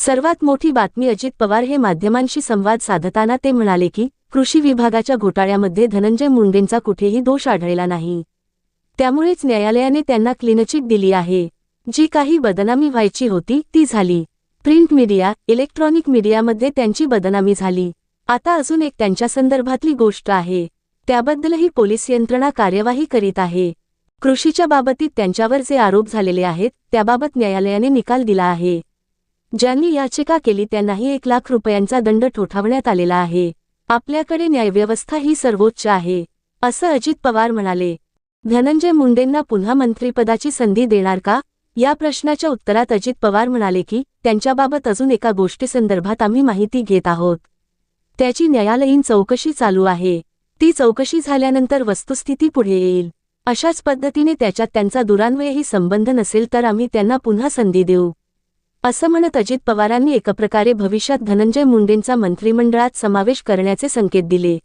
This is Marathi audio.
सर्वात मोठी बातमी अजित पवार हे माध्यमांशी संवाद साधताना ते म्हणाले की कृषी विभागाच्या घोटाळ्यामध्ये धनंजय मुंडेंचा कुठेही दोष आढळला नाही. त्यामुळेच न्यायालयाने त्यांना क्लीनचिट दिली आहे. जी काही बदनामी व्हायची होती ती झाली. प्रिंट मीडिया इलेक्ट्रॉनिक मीडियामध्ये त्यांची बदनामी झाली. आता अजून एक त्यांच्या संदर्भातली गोष्ट आहे. त्याबद्दलही पोलीस यंत्रणा कार्यवाही करीत आहे. कृषीच्या बाबतीत त्यांच्यावर जे आरोप झालेले आहेत त्याबाबत न्यायालयाने निकाल दिला आहे. ज्यांनी याचिका केली त्यांनाही एक लाख रुपयांचा दंड ठोठावण्यात आलेला आहे. आपल्याकडे न्यायव्यवस्था ही सर्वोच्च आहे असं अजित पवार म्हणाले. धनंजय मुंडेंना पुन्हा मंत्रिपदाची संधी देणार का? या प्रश्नाच्या उत्तरात अजित पवार म्हणाले की त्यांच्याबाबत अजून एका गोष्टीसंदर्भात आम्ही माहिती घेत आहोत. त्याची न्यायालयीन चौकशी चालू आहे. ती चौकशी झाल्यानंतर वस्तुस्थिती पुढे येईल. अशाच पद्धतीने त्याच्यात त्यांचा दुरान्वयही संबंध नसेल तर आम्ही त्यांना पुन्हा संधी देऊ. असं म्हणत अजित पवारांनी एकप्रकारे भविष्यात धनंजय मुंडेंचा मंत्रिमंडळात समावेश करण्याचे संकेत दिले.